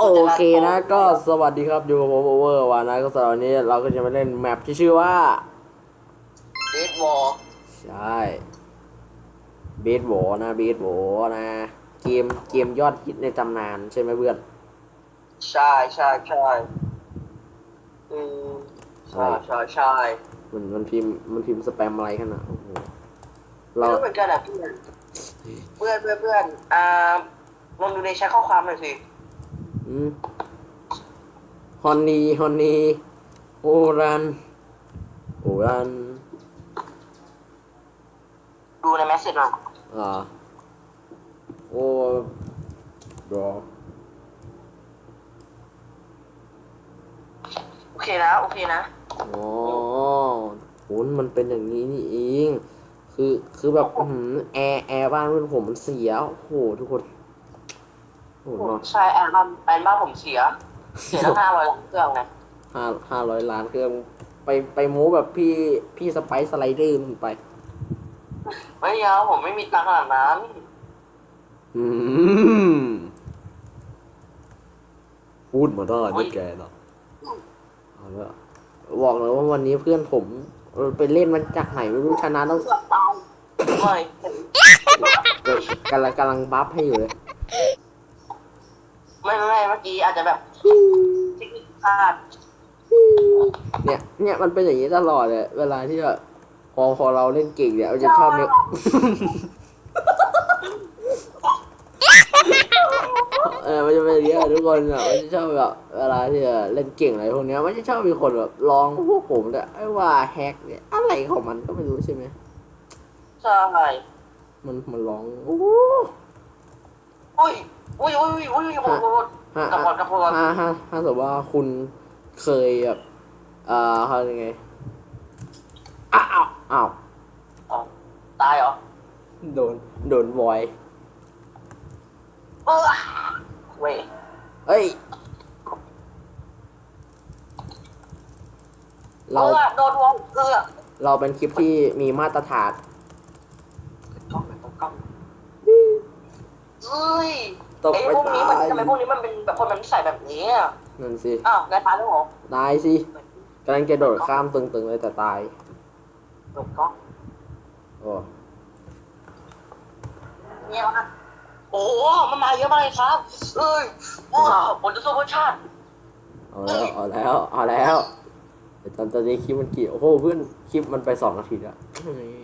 โอเคนะก็สวัสดีครับอยู่กับผมโอเวอร์วานะก็สำหรับวันนี้เราก็จะมาเล่นแมปที่ชื่อว่าเดดวอลใช่เบสโบนะเบสโบนะ เกมเกมยอดฮิตในตำนานใช่ไหมเพื่อนใช่ใช่ใช่อืมใช่ใช่ใช่มันมันพิมพ์มันพิมพ์สแปมอะไรกันนะโอ้โหไม่เรารู้เหมือนกันอะเพื่อนเพื่อนเพื่อนเพื่อนอ่าลองดูในแชทข้อความหน่อยสิอืม ฮอนนีฮอนนีโอรัน โอรัน ดูในแมสเซจหน่อยอ่า โอ้รอโอเคนะ โอเคนะ อ๋อโหมันเป็นอย่างนี้นี่เอง คือ คือแบบอื้อหือแอร์ แอร์บ้านเพื่อนผมมันเสีย โอ้โห ทุกคน โอ้โหเนาะใช่แอนบ้านแอนบ้านผมเสีย เสียตั้งห้าร้อยเครื่องไงห้าห้าร้อยล้านเครื่อง ไปไปโม้แบบพี่พี่สไปซ์สไลเดอร์มันไป ไม่ยาวผมไม่มีตังค์ขนาดนั้น อืมพูดมาได้ไม่แกเนาะเอาละบอกเลยว่าวันนี้เพื่อนผมเออไปเล่นมันจากไหนไม่รู้ชนะต้องเกือบตายไม่กำลังกำลังบัฟให้อยู่เลย ไม่ไม่เมื่อกี้อาจจะแบบเทคนิคพลาดเนี่ย เนี่ยมันเป็นอย่างนี้ตลอดเลยเวลาที่แบบพอพอเราเล่นเก่งเนี่ยเราจะชอบเนี่ยเออมันจะเป็นอย่างนี้ยทุกคนอะมันจะชอบแบบเวลาที่จะเล่นเก่งอะไรพวกเนี้ยมันจะชอบมีคนแบบลองพวกผมเนี่ยไอ้ว่าแฮกเนี่ยอะไรของมันก็ไม่รู้ใช่ไหมใช่มันมันร้องโอ้โห อุ้ยอุ้ยอุ้ยอุ้ยอุ้ยโอ้โหถ้ากับพอดกับพอดถ้าถ้าถ้าสมมติว่าคุณเคยแบบเอ่อเขาเรียกไงอ้าวอ้าวอ้าวอ๋อตายเหรอ โดน โดนบอยเออเว้ยเอ้ยเอเราอโดนวงเออเราเป็นคลิปที่มีมาตรฐาน กล้องกล้องกล้องเอ้ยตกไอ้ไปพวกนี้มันตายทำไมพวกนี้มันเป็นแบบคนมันใส่แบบนี้อะนั่นสิ อ้าวนายตายแล้วเหรอตายสิกำลังจะโดดข้ามตึงๆเลยแต่ตายโดนกล้องโอ้เนี่ยนะโอ้มันมาเยอะมากเลยครับเอ้ยว้าวผมจะสู้เพื่อชาติเอาแล้ว เอาแล้ว เอาแล้วแต่ตอนตอนนี้คลิปมันกี่ โอ้โหเพื่อนคลิปมันไปสองนาทีแล้วนี่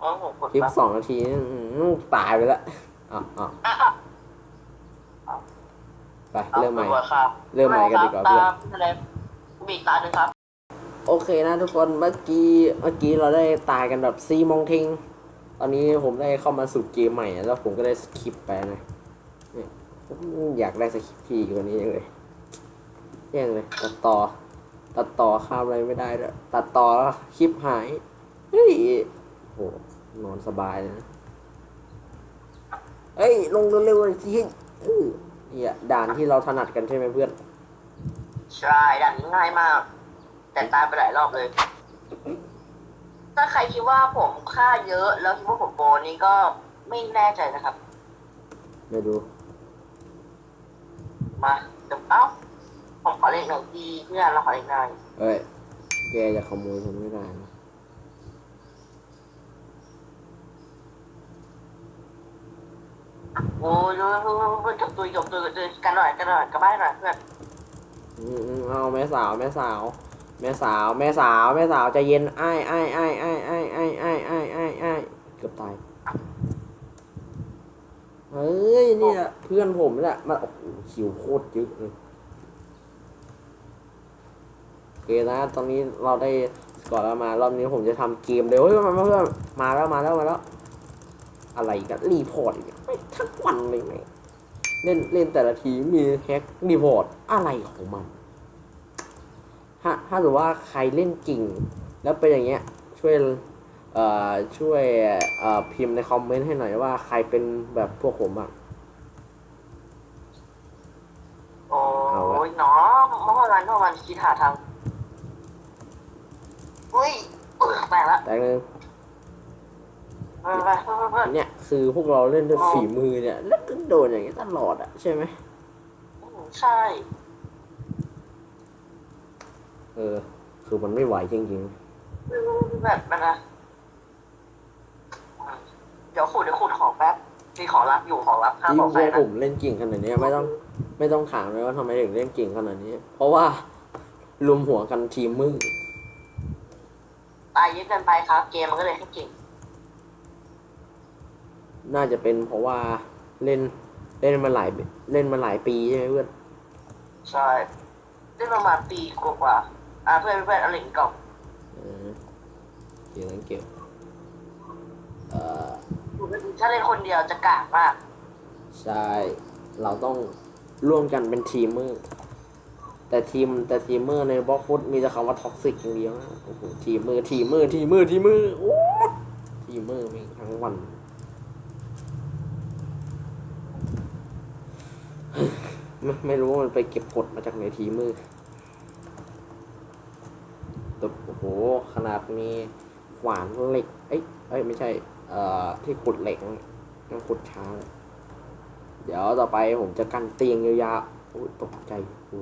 อ๋อผมกดคลิปแป๊บสองนาทีนี่อื้อตายไปแล้ว อะอะอะอะไปเริ่มใหม่อาครับเริ่มใหม่กันดีกว่าเพื่อนตามอะไรมีอีกตาหนึ่งครับ โอเคนะทุกคนเมื่อกี้เมื่อกี้เราได้ตายกันแบบซีมองทิงตอนนี้ผมได้เข้ามาสู่เกมใหม่แล้วผมก็ได้สคริปต์ไปนะเนี่ยผมอยากได้สคริปต์ที่กว่านี้จังเลยแย่งเลยตัดต่อ ตัดต่อข้ามอะไรไม่ได้ด้วยตัดต่อแล้วคลิปหายเฮ้ยโหนอนสบายเลยนะ เฮ้ยลงเร็วๆเลยสิเออเนี่ยด่านที่เราถนัดกันใช่ไหมเพื่อน ใช่ด่านนี้ง่ายมาก แต่ตายไปหลายรอบเลย ถ้าใครคิดว่าผมฆ่าเยอะ แล้วคิดว่าผมโปรนี่ก็ไม่แน่ใจนะครับ ไม่รู้มาเดี๋ยวเอ้าผมขอเล่นหนึ่งทีเพื่อนเราขอเล่นหน่อยเอ้ย แกจะขโมยฉันไม่ได้นะ โอ้ยเพื่อนจบตัวจบตัวจบกันหน่อยกันหน่อยกันบ้านหน่อยเพื่อนอืมอืมเอาแม่สาวแม่สาว แม่สาวแม่สาวแม่สาวใจเย็นไอ้ไอ้ไอ้ไอ้ไอ้ไอ้ไอ้ไอ้ไอ้ไอ้เกือบตายเฮ้ยนี่ยเพื่อนผมนี่ยมันโอ้โหคิวโคตรเยอะเลยโอเคนะตอนนี้เราได้สกอร์แล้วมารอบนี้ผมจะทำเกมเลยเฮ้ยมาเพื่อนมาแล้วมาแล้วมาแล้ว อะไรกันรีพอร์ตอีกไม่ทั้งวันเลยไหมเล่นเล่นแต่ละทีมีแฮกรีพอร์ตอะไรของมันถ้าถ้าสมมติว่าใครเล่นจริงแล้วเป็นอย่างเงี้ยช่วยเอ่อช่วยเอ่อพิมพ์ในคอมเมนต์ให้หน่อยว่าใครเป็นแบบพวกผมบ้างโอ้ยน้องเมื่อวานเมื่อวานคิดหาทางอุ้ยแตกละแต่หนึงไปไปไปไป เนี่ยคือพวกเราเล่นด้วยฝีมือเนี่ย แล้วก็โดนอย่างเงี้ยตลอดอะใช่ไหมใช่ เออ คือมันไม่ไหวจริงแบบมันนะเดี๋ยวขุดเดี๋ยวขุดของแป๊บมีของรับอยู่ของรับๆห้ามที่บอกพใครวกนะผมเล่นเก่งขนาดนี้ไม่ต้องไม่ต้องถามเลยว่าทำไมถึงเล่นเก่งขนาดนี้ เพราะว่ารวมหัวกันทีมมึงตายเยอะเกินไปครับ เกมมันก็เลยให้เก่ง น่าจะเป็นเพราะว่าเล่นเล่นมาหลายเล่นมาหลายปีใช่ไหมเพื่อนใช่ได้ประมาณปีกว่าๆอะเพื่อนเพื่อนเอาเหรียญกล่องเออเกี่ยวกันเกี่ยวเอ่อถ้าเล่นคนเดียวจะกากมากใช่เราต้องร่วมกันเป็นทีมมือแต่ทีมแต่ทีมมือในบล็อกฟุตมีแต่คำว่าท็อกซิกอย่างเดียวนะโอ้โหทีมมือทีมมือทีมมือทีมมือโอ้ทีมมือมีทั้งวัน ไม่ไม่รู้ว่ามันไปเก็บกดมาจากไหนทีมือแต่โอ้โห ขนาดมีขวานเหล็ก เอ้ยเอ้ย ไม่ใช่ เอ่อ ที่ขุดเหล็กยังขุดช้าเลยเดี๋ยวต่อไปผมจะกันเตียงยาวๆอุ้ยตกใจโอ้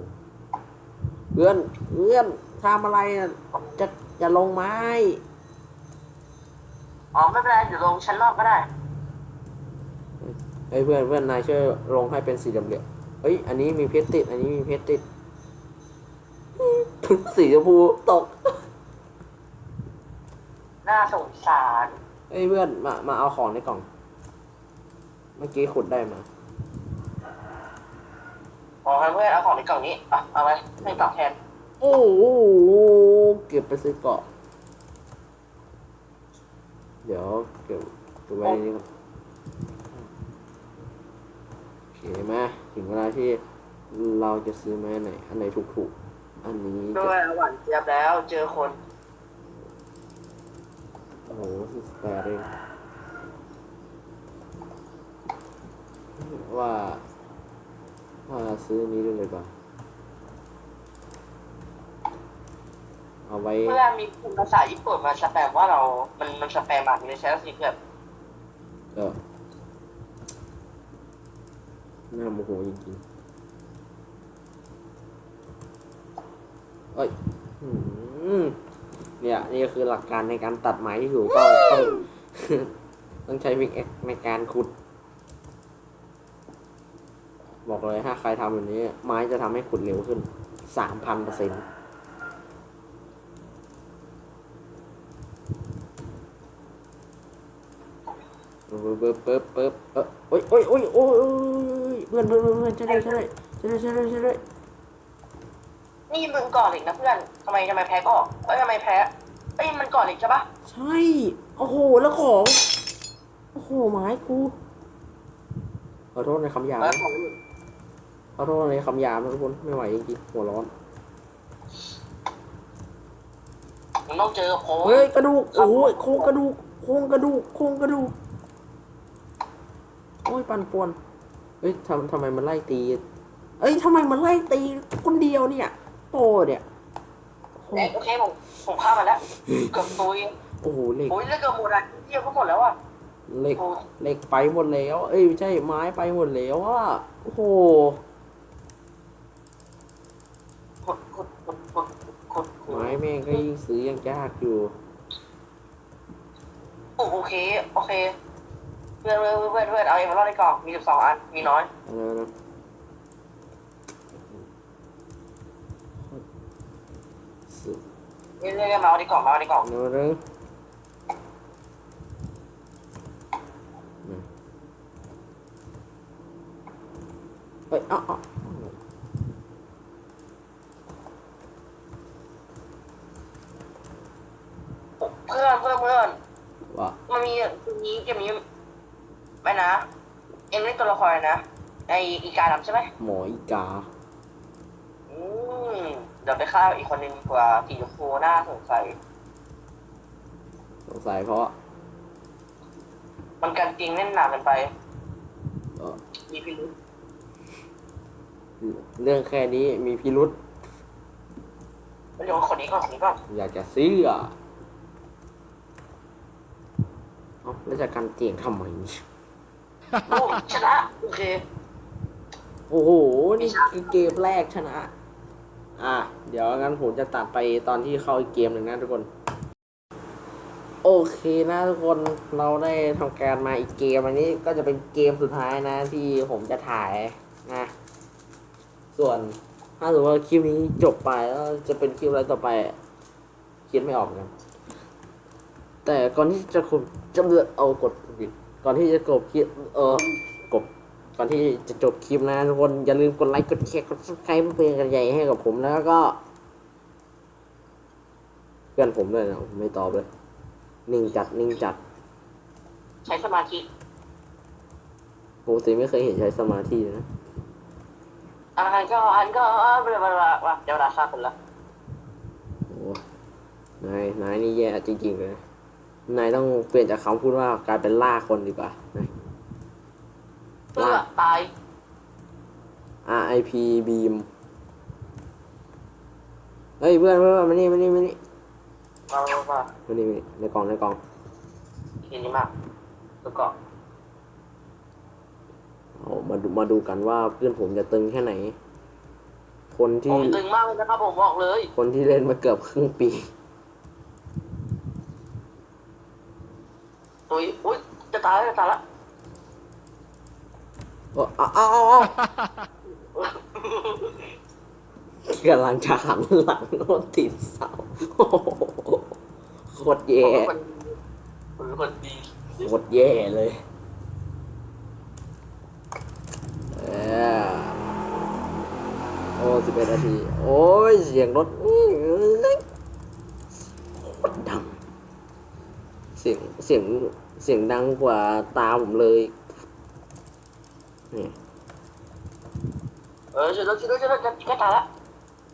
เพื่อนเพื่อนทำอะไรอะจะจะลงไม้ อ๋อ ไม่เป็นไรเดี๋ยวลงชั้นรอบก็ได้เฮ้ยเพื่อนเพื่อนนายช่วยลงให้เป็นสีเหลืองๆ เอ้ย อันนี้มีเพชรติด อันนี้มีเพชรติด สีชมพูตก น่าสงสารเอ้ยเพื่อนมา มาเอาของในกล่อง เมื่อกี้ขุดได้มาอ๋อให้เพื่อนเอาของในกล่องนี้อะเอาไปให้กล่องแทนโอ้โหเก็บไปซื้อเกาะ เดี๋ยวเก็บเก็บไว้ในนี้ก่อน โอเคไหมถึงเวลาที่เราจะซื้อไม้ไหน อันไหนถูกๆ อันนี้จะด้วยหวานเจี๊ยบแล้วเจอคน โอ้โหสิบแปดเองว่า ว่าซื้ออันนี้ด้วยเลยป่ะเอาไว้เมื่อมีคุณภาษาญี่ปุ่นมาสแปมว่าเรา มันมันสแปมแบบนี้ใช่ไหมสิเพื่อ น่าโมโหจริงๆเอ้ยเนี่ยนี่ก็คือหลักการในการตัดไม้ที่ถูกต้องต้องต้องใช้วิกเอ็กในการขุด บอกเลยถ้าใครทำแบบนี้ ไม้จะทำให้ขุดเร็วขึ้นสามพันเปอร์เซ็นต์เปิ๊บเปิ๊บเปิ๊บเปิ๊บเอ้ยโอ้ยโอ้ยโอ้ยโอ้ย เพื่อนเพื่อนเพื่อนเพื่อนใช่เลยใช่เลยใช่เลยใช่เลยใช่เลยนี่มึงก่อนอีกนะเพื่อนทำไมทำไมแพ้ก็ออกเอ้ยทำไมแพ้เอ้ยมันก่อนอีกใช่ปะใช่โอ้โหแล้วของโอ้โหไม้กูขอโทษในคำหยาบเออนะของขอโทษในคำหยาบนะทุกคนไม่ไหวจริงๆหัวร้อนมึงต้องเจอผมเฮ้ยกระดูกโอ้โหโครงกระดูกโครงกระดูกโครงกระดูกโอ้ยปั่นป่วน เฮ้ยทำทำไมมันไล่ตี เอ้ยทำไมมันไล่ตีคนเดียวเนี่ยโตเนี่ยโอ้แต่โอเคผมผมฆ่ามันแล้วเกือบตุยโอ้โหเหล็กโอ้ยเลือดเกือบหมดอะเที่ยวก็หมดแล้วอะเหล็กโอ้เหล็กไปหมดแล้ว เอ้ยไม่ใช่ไม้ไปหมดแล้วอะโอ้โหขุดขุดขุดขุดขุดขุดไม้แม่งก็ยิ่งซื้อยังยากอยู่โอเคโอเค เพื่อนเพื่อนเพื่อนเพื่อนเอาเองมาเล่าในกล่องมีสิบสองอันมีน้อยอะไรนะสุดเรื่อยๆมาเอาในกล่องมาเอาในกล่องเนอะเรื่องเฮ้ยเอ้าเอ้าเพื่อนเพื่อนเพื่อนว่ามันมีเกมนี้เกมนี้ ไปนะ เอ็มเล่นตัวละครนะ ไออีกาดำใช่ไหมหมออีกา อืมเดี๋ยวไปฆ่าอีกคนหนึ่งดีกว่าสีชมพูหน้าสงสัยสงสัยเพราะมันกันจริงเล่นหนาเกินไป เอ่อมีพิรุธเรื่องแค่นี้มีพิรุษเดี๋ยวคนนี้ก่อนคนนี้ก่อนอยากจะซื้ออะเอ้าแล้วจะกันเตียงทำไม โอ้ชนะ โอเค โอ้โห นี่คือเกมแรกชนะ อะ เดี๋ยวงั้นผมจะตัดไปตอนที่เข้าอีกเกมหนึ่งนะทุกคน โอเคนะทุกคน เราได้ทำการมาอีกเกมอันนี้ก็จะเป็นเกมสุดท้ายนะ ที่ผมจะถ่ายนะ ส่วนถ้าสมมติว่าคลิปนี้จบไปแล้วจะเป็นคลิปอะไรต่อไปคิดไม่ออกนกันแต่ก่อนที่จะกดจำเลือเอากด ก่อนที่จะกดคลิปเออกดก่อนที่จะจบคลิปนะทุกคนอย่าลืมกดไลค์กดแชร์กดซับสไครป์เพื่อเป็นกำลังใจให้กับผมแล้วก็ เพื่อนผมด้วยนะผมไม่ตอบเลย นิ่งจัดนิ่งจัด ใช้สมาธิปกติไม่เคยเห็นใช้สมาธิเลยนะอันก็อันก็เวลาเวลาเดี๋ยวเวลาฆ่าคนละโอ้นายนายนี่แย่จริงๆเลย นะนายต้องเปลี่ยนจากคำพูดว่ากลายเป็นล่าคนดีกว่านะเพื่อตาย RIP beam เฮ้ยเพื่อนเพื่อนมานี่มานี่มานี่มามามามานี่มานี่ในกล่องในกล่องเห็นนี้มากแล้วก็เอามาดูมาดูกันว่าเพื่อนผมจะตึงแค่ไหน คนผที่มตึงมากเลยนะครับผมบอกเลย คนที่เล่นมาเกือบครึ่งปี อุ้ยอุ้ยจะตายแล้วจะตายแล้วโอ้เอาเอาเอาเอากำลังจะหันหลังรถติดเสาโอ้โหโคตรแย่ผมเป็นคนดีโคตรแย่เลยเออโอ้สิบเอ็ดนาที โอ้ย เสียงรถอื้อโคตรดัง เสียงเสียงเสียงดังกว่าตาผมเลยนี่เออช่วยด้วยช่วยด้วยช่วยด้วยจะจะตายแล้ว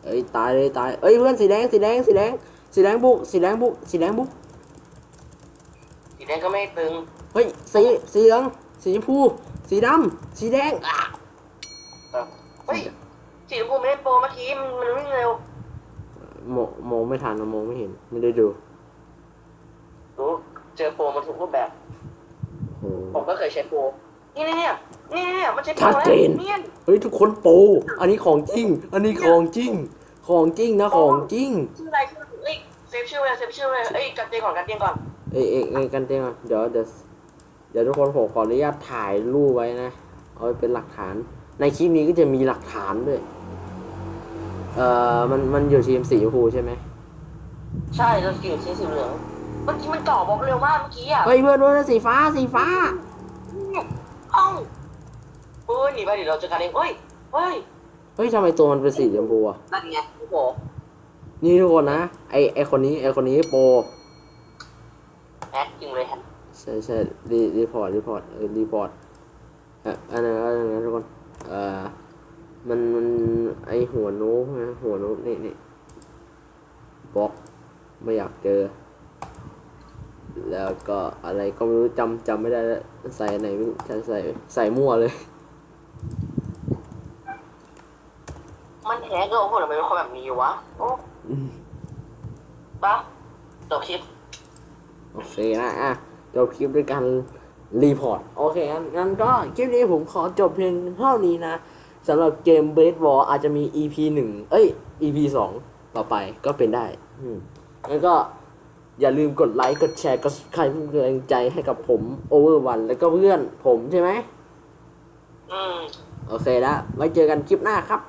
เอ้ยตายเลยตายเอ้ยเพื่อนสีแดงสีแดงสีแดงสีแดงบุกสีแดงบุกสีแดงบุกสีแดงก็ไม่ตึงเฮ้ยสีสีเหลืองสีชมพูสีดำสีแดงอะเฮ้ยสีชมพูไม่ได้โปรเมื่อกี้มันมันวิ่งเร็วมองมองไม่ทันมองไม่เห็นไม่ได้ดูรู้ เจอโปรมาทุกรูปแบบโอ้โหผมก็เคยใช้โปรนี่นี่เนี่ยนี่เนี่ยมันใช้โปรชัดเจนเนี่ยเฮ้ยทุกคนโปรอันนี้ของจริง อันนี้ของจริง ของจริงนะของจริง ชื่ออะไรชื่อเอ้ยเซฟชื่อเลยเซฟชื่อเลยเอ้ยกันเตียงก่อนกันเตียงก่อนเอ้ยเอ้ยเอ้ยกันเต้งอะเดี๋ยวเดี๋ยวเดี๋ยวทุกคนผมขออนุญาตถ่ายรูปไว้นะ เอาไว้เป็นหลักฐาน ในคลิปนี้ก็จะมีหลักฐานด้วย เอ่อ มัน มันอยู่ทีมสีชมพูใช่ไหม ใช่เราสีสีสีเหลือง เมื่อกี้มันต่อบล็อกเร็วมากเมื่อกี้อะเฮ้ยเพื่อนเพื่อนสีฟ้าสีฟ้า เอ้าเฮ้ยหนีไปเดี๋ยวเราเจอกันเองเฮ้ยเฮ้ยเฮ้ยทำไมตัวมันเป็นสีชมพูอะนั่นไงโอ้โหนี่ทุกคนนะไอไอคนนี้ไอคนนี้โปรแอคจริงเลยฮะใช่ใช่รีรีพอร์ตรีพอร์ตเออรีพอร์ตเอ่ออันนั้นอันนั้นทุกคนเอ่อมันมันไอหัวโน้ตนะหัวโน้ตนี่นี่บล็อกไม่อยากเจอ แล้วก็อะไรก็ไม่รู้จำจำไม่ได้แล้วใส่อันไหนไม่รู้จะใส่ใส่มั่วเลย มันแฮกก็โอ้โหทำไมเป็นคนแบบนี้วะโอ้อืมปะจบคลิปโอเคนะอะจบคลิปด้วยการรีพอร์ต โอเคงั้นงั้นก็คลิปนี้ผมขอจบเพียงเท่านี้นะสำหรับเกมเบสบอลอาจจะมี EP หนึ่งเอ้ย EP สองต่อไปก็เป็นได้ อืมแล้วก็ อย่าลืมกดไลค์กดแชร์กดใครเป็นกำลังใจให้กับผมโอเวอร์วันแล้วก็เพื่อนผมใช่ไหมอืม โอเคแล้วไว้เจอกันคลิปหน้าครับ